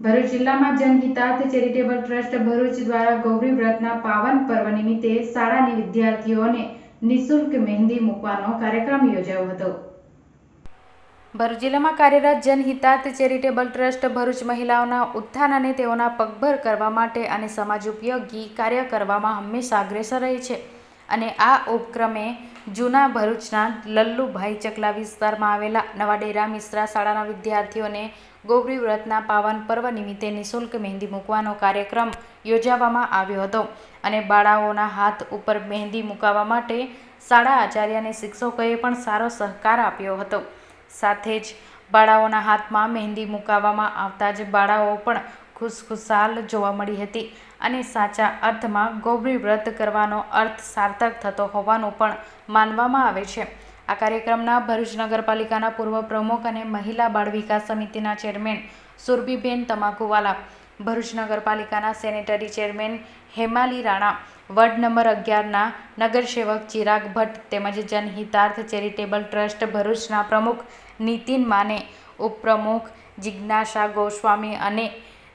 ભરૂચ જિલ્લામાં જનહિતાર્થ charitable trust Bharuch દ્વારા ગૌરી વ્રતના પાવન પર્વ નિમિત્તે શાળાની વિદ્યાર્થીઓને નિઃશુલ્ક મહેંદી મૂકવાનો કાર્યક્રમ યોજાયો હતો. ભરૂચ જિલ્લામાં કાર્યરત જનહિતાર્થ ચેરિટેબલ ટ્રસ્ટ ભરૂચ મહિલાઓના ઉત્થાન અને તેઓના પગભર કરવા માટે અને સમાજ ઉપયોગી કાર્ય કરવામાં હંમેશા અગ્રેસર રહી છે. અને આ ઉપક્રમે જૂના ભરૂચના લલ્લુભાઈ ચકલા વિસ્તારમાં આવેલા નવાડેરા મિશ્રા શાળાના વિદ્યાર્થીઓને ગૌરી વ્રતના પાવન પર્વ નિમિત્તે નિઃશુલ્ક મહેંદી મૂકવાનો કાર્યક્રમ યોજાવામાં આવ્યો હતો અને બાળાઓના હાથ ઉપર મહેંદી મૂકાવવા માટે શાળા આચાર્ય અને શિક્ષકોએ પણ સારો સહકાર આપ્યો હતો. સાથે જ બાળાઓના હાથમાં મહેંદી મુકાવવામાં આવતા જ બાળાઓ પણ ખુશખુશાલ જોવા મળી હતી અને સાચા અર્થમાં ગૌરી વ્રત કરવાનો અર્થ સાર્થક થતો હોવાનું પણ માનવામાં આવે છે. આ કાર્યક્રમના ભરૂચ નગરપાલિકાના પૂર્વ પ્રમુખ અને મહિલા બાળ વિકાસ સમિતિના ચેરમેન સુરભીબેન તમાકુવાલા, ભરૂચ નગરપાલિકાના sanitary chairman Hemali Rana, ward number અગિયારના નગરસેવક ચિરાગ ભટ્ટ તેમજ જનહિતાર્થ ચેરિટેબલ ટ્રસ્ટ ભરૂચના પ્રમુખ નીતિન માને, ઉપપ્રમુખ જિજ્ઞાસા ગોસ્વામી અને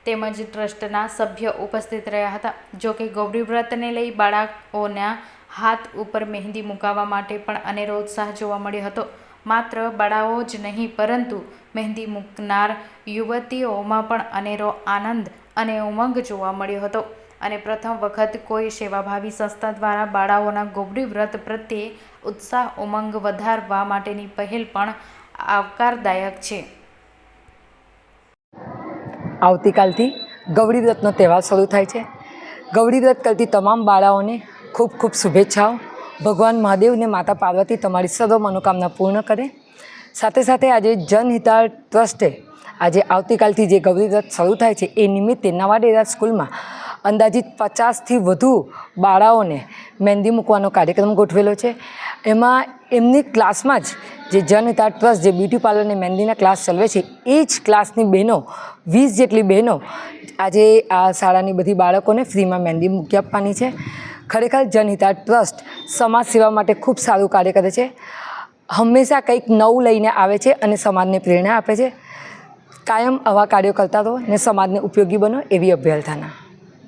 તેમજ ટ્રસ્ટના સભ્ય ઉપસ્થિત રહ્યા હતા. જો કે ગૌરી વ્રતને લઈ બાળકોના હાથ ઉપર મહેંદી મુકાવવા માટે પણ અનેરો ઉત્સાહ જોવા મળ્યો હતો. માત્ર બાળાઓ જ નહીં, પરંતુ મહેંદી મૂકનાર યુવતીઓમાં પણ અનેરો આનંદ અને ઉમંગ જોવા મળ્યો હતો. અને પ્રથમ વખત કોઈ સેવાભાવી સંસ્થા દ્વારા બાળાઓના ગોબરી વ્રત પ્રત્યે ઉત્સાહ, ઉમંગ વધારવા માટેની પહેલ પણ આવકારદાયક છે. આવતીકાલથી ગૌરી વ્રતનો તહેવાર શરૂ થાય છે. ગૌરી વ્રત કરતી તમામ બાળાઓને ખૂબ ખૂબ શુભેચ્છાઓ. ભગવાન મહાદેવને માતા પાર્વતી તમારી સર્વ મનોકામના પૂર્ણ કરે. સાથે સાથે આજે જનહિતા ટ્રસ્ટે આજે આવતીકાલથી જે ગૌરી વ્રત શરૂ થાય છે, એ નિમિત્તે નવાડેરા સ્કૂલમાં અંદાજિત પચાસથી વધુ બાળાઓને મહેંદી મૂકવાનો કાર્યક્રમ ગોઠવેલો છે. એમાં એમની ક્લાસમાં જ જે જનહિતા ટ્રસ્ટ જે બ્યુટી પાર્લર અને મહેંદીના ક્લાસ ચલાવે છે, એ જ ક્લાસની બહેનો, વીસ જેટલી બહેનો આજે આ શાળાની બધી બાળકોને ફ્રીમાં મહેંદી મૂકી આપવાની છે. ખરેખર જનહિતા ટ્રસ્ટ સમાજ સેવા માટે ખૂબ સારું કાર્ય કરે છે. હંમેશા કંઈક નવું લઈને આવે છે અને સમાજને પ્રેરણા આપે છે. કાયમ આવા કાર્યો કરતા રહો અને સમાજને ઉપયોગી બનો એવી અભ્યર્થના.